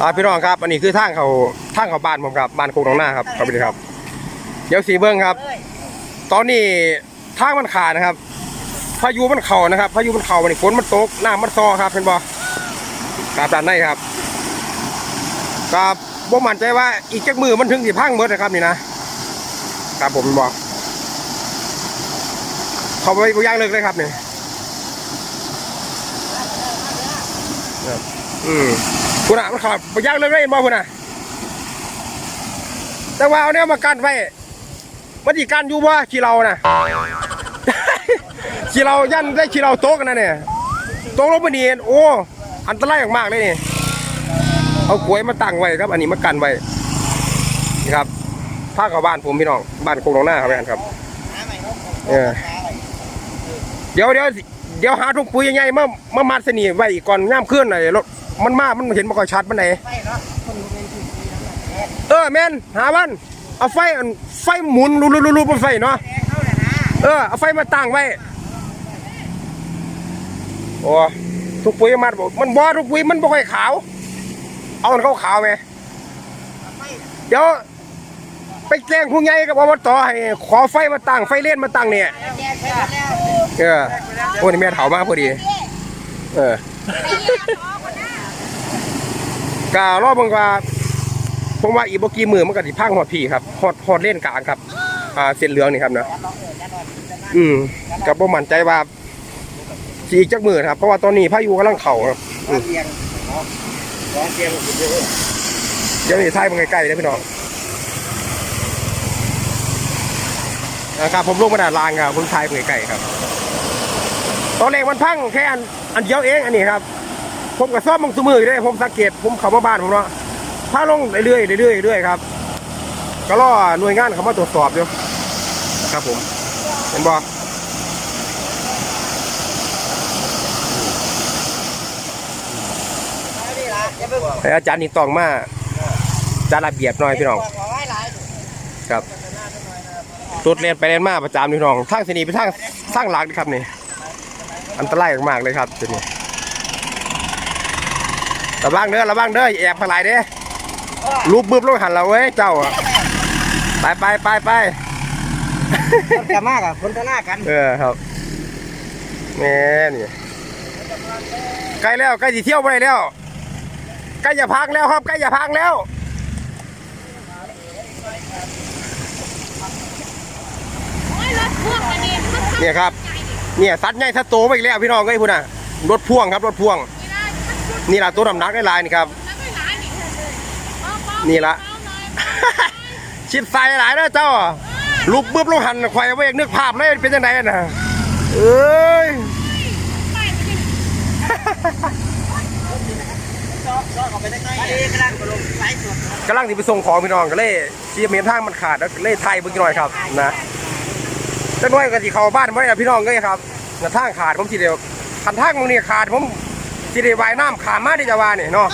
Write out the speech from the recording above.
อ่าพี่น้องครับ อันนี้คือทางเขาทางเขาบ้านผมครับบ้านโคกหนองหน้าครับครับพี่ครับ เดี๋ยวสีเบิ้งครับ ตอนนี้ทางมันขาดนะครับ พายุมันเข่านะครับ พายุมันเข่ามันฝนมันตกน้ำมันซอครับเป็นบ่กาบด้านในครับกับบ่มั่นใจว่าอีกจักมือมันถึงสิพังหมดนะครับนี่นะครับผมบอกเขาไปกูย่างเลิกเลยครับเนี่ครับ อืมคุณอะมันเขับไปย่างเลิกเลยเห็นบ่คุณอะแต่ว่าเอาเนี่ยมากันไว้มันอีกันอยู่บ่ขี้เราน่ะขี้เรายันได้ขี้เราโต๊ะกันนะเนี่ยโต๊ะลงไปนี่โอ้ อันตรายมากเลยนี่เอากล้วยมาตั้งไว้ครับ อันนี้มากันไว้นี่ครับผ้าเข้าบ้านผมพี่น้องบ้านโคงหนองหน้าครับแม่นครับเดี๋ยวเดี๋ยวเดี๋ยวหาถุงปุ๋ยใหญ่ๆมามามัดเสนีไว้อีกก่อนย่ามขึ้นหน่อยรถ มันมา มันเห็นมันก็ชัดมันไหนเออแม่นหาวันเอาไฟอันไฟหมุนรูๆๆๆบนไฟเนาะเออเอาไฟมาตั้งไว้โอ้ทุกปุ๋ยมันบอกมันบ่ทุกปุ๋ยมันบ่ค่อยขาว เอามันขาวขาวๆไหมเดี๋ยวไปแจ้งผู้ใหญ่กับอบตให้ขอไฟมาตั้งไฟเล่นมาตั้งเนี่ยเออโอ้นี่แม่เฒ่ามากพอดี เออ กะรอบบังว่าผมว่าอีกบ่กี่มือมันก็สิพังหอดพี่ครับหอดหอดเล่นกลางครับ อ่าเส้นเหลืองนี่ครับนะอืมกับบ่มั่นใจว่าสีอีกจักมือครับ เพราะว่าตอนนี้พายุกำลังเข่าครับอืมเตียงเตียงเดี๋ยวนี้ท้ายมันใกล้ๆเลยพี่น้องนะครับผมลงมาด่าลางครับผมท้ายมันใกล้ๆครับ ตอนแรกมันพังแค่อันอันเดียวเองอันนี้ครับ ผมกับซ่อมมึงสมือได้ผมสังเกตผมเข้ามาบ้านผมเนาะพาลงเรื่อยๆเรื่อยๆเรื่อยๆครับ ก็รอหน่วยงานเขามาตรวจสอบอยู่ครับผมเห็นบ่นี่ล่ะอย่าไอ้อาจารย์นี่ต้องมาจัดระเบียบหน่อยพี่น้องครับตุดเรียนไปเรียนมาประจำพี่น้องทางเสนีไปทางทางหลักนะครับนี่อันตรายมากเลยครับทีนี้ ระวังเด้อระวังเด้ออย่าแอบพลายเด้รูปบึ้บลงหันเราเว้ยเจ้าอะไปไปไปไปคนจะมากอะคนจะหน้ากัน เออครับแม่นี่ใกล้แล้วใกล้สิเที่ยวไปแล้วใกล้จะพักแล้วครับใกล้จะพักแล้วโอ้ยรถพ่วงอันนี้มันทำเนี่ยครับใหญ่ดิเนี่ยสัตว์ใหญ่สัตว์โตไปอีกแล้วพี่น้องเอ้ยพุ่นน่ะรถพ่วงครับรถพ่วงไม่ได้มั นชุดนี่ล่ะตัวดำนักได้ลายนี่ครับแล้วไม่หลายนี่เบาๆนี่ละเบาๆหน่อยชิดใส่หลายนะเจ้าลูกบึ้บลงหันควายไว้นึกภาพเลยเป็นยังไงน่ะเอ้ยไปไปดิอันนี้กำลังลงไลฟ์สดกำลังที่ไปส่งของพี่น้องก็เลยเสียเมียนทางมันขาดแล้วก็เลยไทยเบิ่งหน่อยครับนะจังน้อยก็สิเข้าบ้านบ่ได้นะพี่น้องเอ้ยครับนะทางขาดผมสิเดียวคันทางตรงนี้ขาดผม สิได้วายน้ำขามมาได้จะว่านี่เนาะ